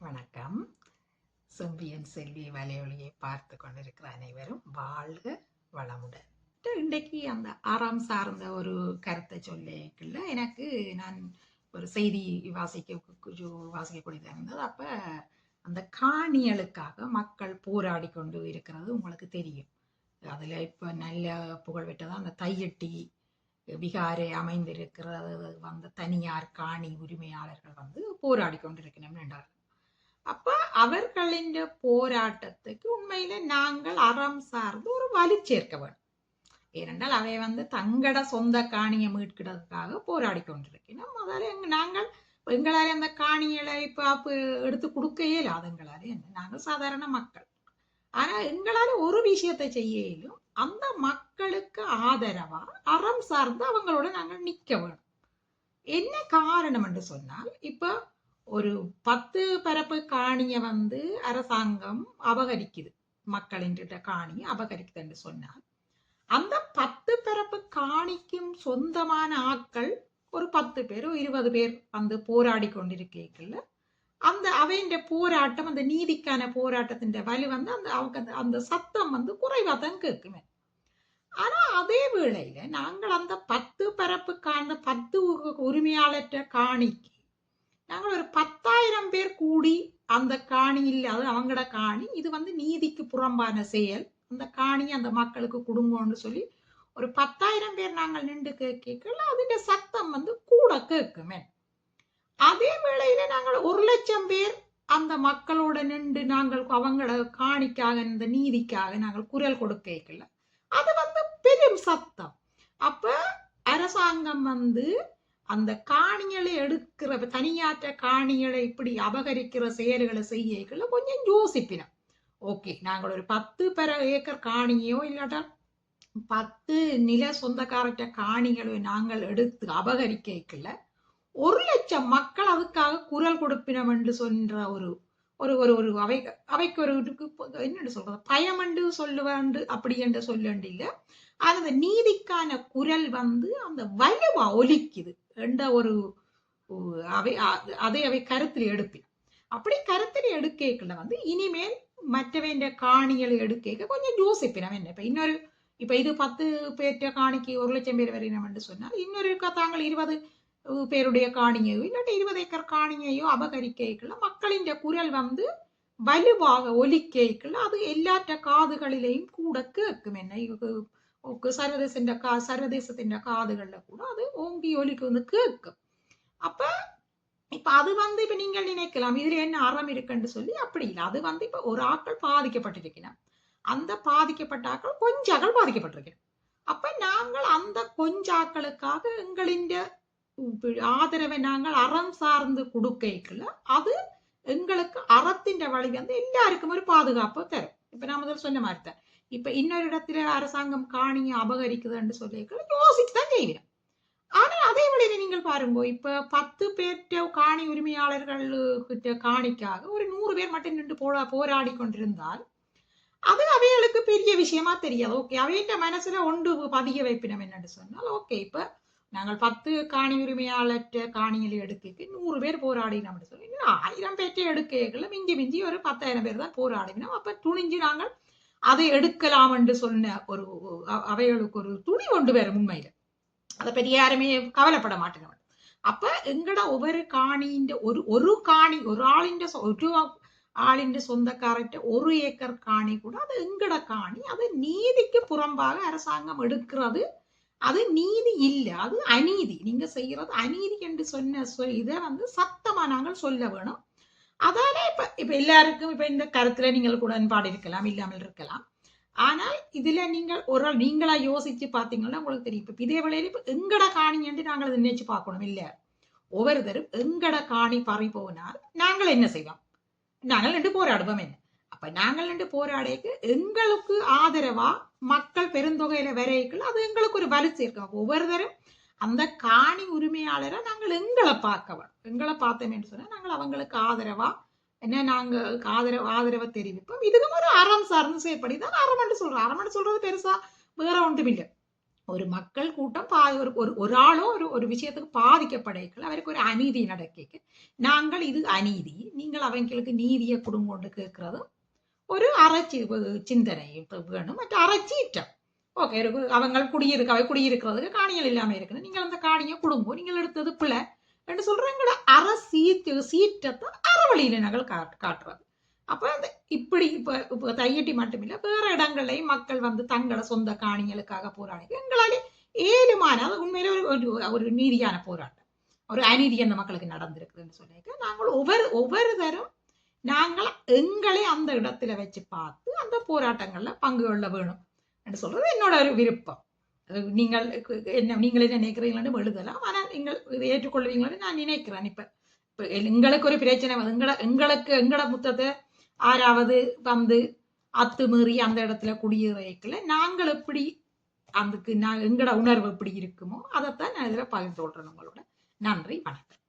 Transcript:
வணக்கம். செம்பியன் செல்வி வலையொலியை பார்த்து கொண்டிருக்கிற அனைவரும் வாழ்க வளமுடன். இன்றைக்கு அந்த ஆறாம் சார்ந்த ஒரு கருத்தை சொல்லிக்கல. எனக்கு நான் ஒரு செய்தி வாசிக்க வாசிக்கக்கூடியதாக இருந்தது. அப்போ அந்த காணிகளுக்காக மக்கள் போராடி கொண்டு இருக்கிறது உங்களுக்கு தெரியும். அதில் இப்போ நல்ல புகழ்பெற்றது அந்த தையட்டி விகாரை அமைந்திருக்கிறது. வந்த தனியார் காணி உரிமையாளர்கள் வந்து போராடி கொண்டிருக்கணும் என்றார்கள். அப்ப அவர்களின் போராட்டத்துக்கு உண்மையில நாங்கள் அறம் சார்ந்து ஒரு வலி சேர்க்க வேண்டும். ஏனென்றால் அவை வந்து தங்கட சொந்த காணியை மீட்கிறதுக்காக போராடி கொண்டிருக்கணும் முதல்ல எங்க நாங்கள் எங்களாலே அந்த காணிகளை இப்ப அப்ப எடுத்து கொடுக்க இயலாது எங்களாலே என்ன? நாங்கள் சாதாரண மக்கள். ஆனா எங்களால ஒரு விஷயத்தை செய்யலும் அந்த மக்களுக்கு ஆதரவா அறம் சார்ந்து அவங்களோட நாங்கள் நிக்க வேணும். என்ன காரணம் என்று சொன்னால் இப்போ ஒரு பத்து பரப்பு காணியை வந்து அரசாங்கம் அபகரிக்குது. மக்களின் காணியை அபகரிக்குது என்று சொன்னால் அந்த பத்து பரப்பு காணிக்கும் சொந்தமான ஆட்கள் ஒரு பத்து பேர் இருபது பேர் வந்து போராடி கொண்டிருக்கல அந்த அவையின் போராட்டம் அந்த நீதிக்கான போராட்டத்தின் வலி வந்து அந்த அவங்க அந்த சத்தம் வந்து குறைவாக தான் கேட்குமே. ஆனா அதே வேளையில நாங்கள் அந்த பத்து பரப்புக்கான பத்து உரிமையாளற்ற காணிக்கு நாங்கள் ஒரு பத்தாயிரம் பேர் கூடி அந்த காணி இல்லாத அவங்களோட காணி இது வந்து நீதிக்கு புறம்பான செயல். அந்த காணியை அந்த மக்களுக்கு கொடுங்கன்னு சொல்லி ஒரு பத்தாயிரம் பேர் நாங்கள் நின்று கேட்கல அதுட சத்தம் வந்து கூட கேட்குமே. அதே வேளையில நாங்கள் ஒரு லட்சம் பேர் அந்த மக்களோட நின்று நாங்கள் அவங்களோட காணிக்காக இந்த நீதிக்காக நாங்கள் குரல் கொடுக்கல அது வந்து பெரும் சத்தம். அப்ப அரசாங்கம் வந்து அந்த காணிகளை எடுக்கிற தனியாற்ற காணிகளை இப்படி அபகரிக்கிற செயல்களை செய்யல கொஞ்சம் யோசிப்பினோம் ஓகே நாங்கள் ஒரு பத்து பெற ஏக்கர் காணியோ இல்லாட்டா பத்து நில சொந்தக்காரற்ற காணிகளை நாங்கள் எடுத்து அபகரிக்கல ஒரு லட்சம் மக்கள் அதுக்காக குரல் கொடுப்பினம் என்று சொல்ற ஒரு ஒரு ஒரு ஒரு அவை அவைக்கு ஒரு என்ன சொல்றது? பயம் என்று சொல்லுவாண்டு அப்படி என்று சொல்லண்டு இல்லை அந்த நீதிக்கான குரல் வந்து அந்த வலுவா ஒலிக்குது. என்ற ஒரு அவை அதை அவை கருத்தில் எடுப்பின அப்படி கருத்தில் எடுக்கல வந்து இனிமேல் மற்றவன் காணிகளை எடுக்க கொஞ்சம் யோசிப்பினம். என்ன இப்ப இன்னொரு இப்ப இது பத்து பேர்ட்ட காணிக்கு ஒரு லட்சம் பேர் வரையினம் என்று சொன்னால் இன்னொரு தாங்கள் இருபது பேருடைய காணியையோ இல்லாட்டி இருபது ஏக்கர் காணியையோ அபகரிக்கல மக்களின் குரல் வந்து வலுவாக ஒலிக்கல அது எல்லாற்ற காதுகளிலையும் கூட கேட்கும். என்ன சர்வதேச கா சர்வதேசத்தின் காதுகள்ல கூட அது ஓங்கி ஒலிக்கு வந்து கேட்கும் அப்ப இப்ப அது வந்து இப்ப நீங்கள் நினைக்கலாம் இதுல என்ன அறம் இருக்குன்னு சொல்லி அப்படி இல்லை அது வந்து இப்ப ஒரு ஆக்கள் பாதிக்கப்பட்டிருக்கணும் அந்த பாதிக்கப்பட்ட ஆக்கள் கொஞ்சாக்கள் பாதிக்கப்பட்டிருக்கணும் அப்ப நாங்கள் அந்த கொஞ்சாக்களுக்காக எங்களின் ஆதரவை நாங்கள் அறம் சார்ந்து கொடுக்கல அது எங்களுக்கு அறத்தின் வழி வந்து எல்லாருக்கும் ஒரு பாதுகாப்பு தரும் இப்ப நான் முதல் சொன்ன மாதிரி தான் இப்போ இன்னொரு இடத்துல அரசாங்கம் காணியை அபகரிக்குதுன்னு சொல்லி யோசிச்சு தான் செய்வீங்க ஆனால் அதே வழியில் நீங்கள் பாருங்க இப்போ பத்து பேர்கிட்ட காணி உரிமையாளர்கள் கிட்ட காணிக்காக ஒரு நூறு பேர் மட்டும் நின்று போரா போராடி கொண்டிருந்தால் அது அவைகளுக்கு பெரிய விஷயமா தெரியாது. ஓகே அவையிட்ட மனசுல ஒன்று பதிய வைப்பினம் என்னன்னு சொன்னால் ஓகே இப்போ நாங்கள் பத்து காணி உரிமையாளற்ற காணிகளை எடுக்க நூறு பேர் போராடினோம்னு சொல்லி ஆயிரம் பேர்கிட்ட எடுக்கல மிஞ்சி மிஞ்சி ஒரு பத்தாயிரம் பேர் தான் போராடினோம். அப்போ துணிஞ்சு நாங்கள் அதை எடுக்கலாம் என்று சொன்ன ஒரு அவைகளுக்கு ஒரு துணி கொண்டு வேற உண்மையில. அதை பற்றி யாருமே கவலைப்பட மாட்டேங்க. அப்ப எங்கட ஒவ்வொரு காணியின் ஒரு ஒரு காணி ஒரு ஆளின் ஒரு ஆளின் சொந்தக்காரற்ற ஒரு ஏக்கர் காணி கூட அது எங்கட காணி? அது நீதிக்கு புறம்பாக அரசாங்கம் எடுக்கிறது. அது நீதி இல்லை. அது அநீதி. நீங்க செய்யறது அநீதி என்று சொன்ன இதை வந்து சத்தமா நாங்கள் சொல்ல வேணும். அதால இப்ப இப்ப எல்லாருக்கும் இப்ப இந்த கருத்துல நீங்கள் உடன்பாடு இருக்கலாம் இல்லாமல் இருக்கலாம். ஆனால் இதுல நீங்கள் ஒரு நாள் நீங்களா யோசிச்சு பாத்தீங்கன்னா உங்களுக்கு தெரியும். இப்ப இதே வேளையில இப்ப எங்கட காணி என்று நாங்கள் அதை நினைச்சு பார்க்கணும் இல்ல? ஒவ்வொருத்தரும் எங்கட காணி பறி போனால் நாங்கள் என்ன செய்வோம்? நாங்கள் ரெண்டு போராடுவோம் என்ன? அப்ப நாங்கள் ரெண்டு போராடைக்கு எங்களுக்கு ஆதரவா மக்கள் பெருந்தொகையில வரைகள் அது எங்களுக்கு ஒரு வலு சேர்க்கும். ஒவ்வொருத்தரும் அந்த காணி உரிமையாளரை நாங்கள் எங்களை பார்க்கவன் எங்களை பார்த்தோம் என்று சொன்னால் நாங்கள் அவங்களுக்கு ஆதரவா? என்ன நாங்கள் ஆதரவு ஆதரவை தெரிவிப்போம். இதுக்கும் ஒரு அறம் சார்ந்து செய்யப்படி தான் அறமண்டு சொல்கிறோம் அறமண்டு சொல்கிறது பெருசாக வேற ஒன்றும் இல்லை. ஒரு மக்கள் கூட்டம் பா ஒரு ஒரு ஒரு ஆளோ ஒரு ஒரு விஷயத்துக்கு பாதிக்கப்படைகள் அவருக்கு ஒரு அநீதி நடக்க நாங்கள் இது அநீதி. நீங்கள் அவங்களுக்கு நீதியை கொடுங்கொண்டு கேட்கறதும் ஒரு அறச்சி சிந்தனை வேணும். மற்ற அறச்சீற்றம். ஓகே இருக்கு. அவங்க குடியிருக்க அவை குடியிருக்கிறதுக்கு காணிகள் இல்லாமல் இருக்குது. நீங்கள் அந்த காணியை கொடுங்கோ நீங்கள் எடுத்தது பிள்ளை என்று சொல்கிறாங்கள அரை சீத்து சீற்றத்தை அறவழியில் நாங்கள் காட்டு காட்டுறது. அப்போ அந்த இப்படி இப்போ இப்போ தையட்டி மட்டுமில்லை வேறு இடங்களையும் மக்கள் வந்து தங்கள சொந்த காணிகளுக்காக போராடி எங்களாலே ஏழுமான அது உண்மையிலே ஒரு ஒரு- நீதியான போராட்டம். ஒரு அநீதி அந்த மக்களுக்கு நடந்திருக்குதுன்னு சொல்லியிருக்க. நாங்கள் ஒவ்வொரு ஒவ்வொரு தரம் நாங்கள் எங்களை அந்த இடத்துல வச்சு பார்த்து அந்த போராட்டங்களில் பங்கு கொள்ள வேணும். என்று சொல்றது என்னோட ஒரு விருப்பம். நீங்கள் என்ன நீங்கள் என்ன நினைக்கிறீங்களான்னு எழுதலாம். ஆனால் நீங்கள் இதை ஏற்றுக்கொள்வீங்களான்னு நான் நினைக்கிறேன். இப்ப இப்போ எங்களுக்கு ஒரு பிரச்சனை எங்களை எங்களுக்கு எங்கட முத்தத்தை ஆறாவது வந்து அத்துமீறி அந்த இடத்துல குடியிருக்கல. நாங்கள் எப்படி அதுக்கு நான் எங்கட உணர்வு எப்படி இருக்குமோ அதைத்தான் நான் இதில் பகிர்ந்து கொள்றேன். உங்களோட நன்றி வணக்கம்.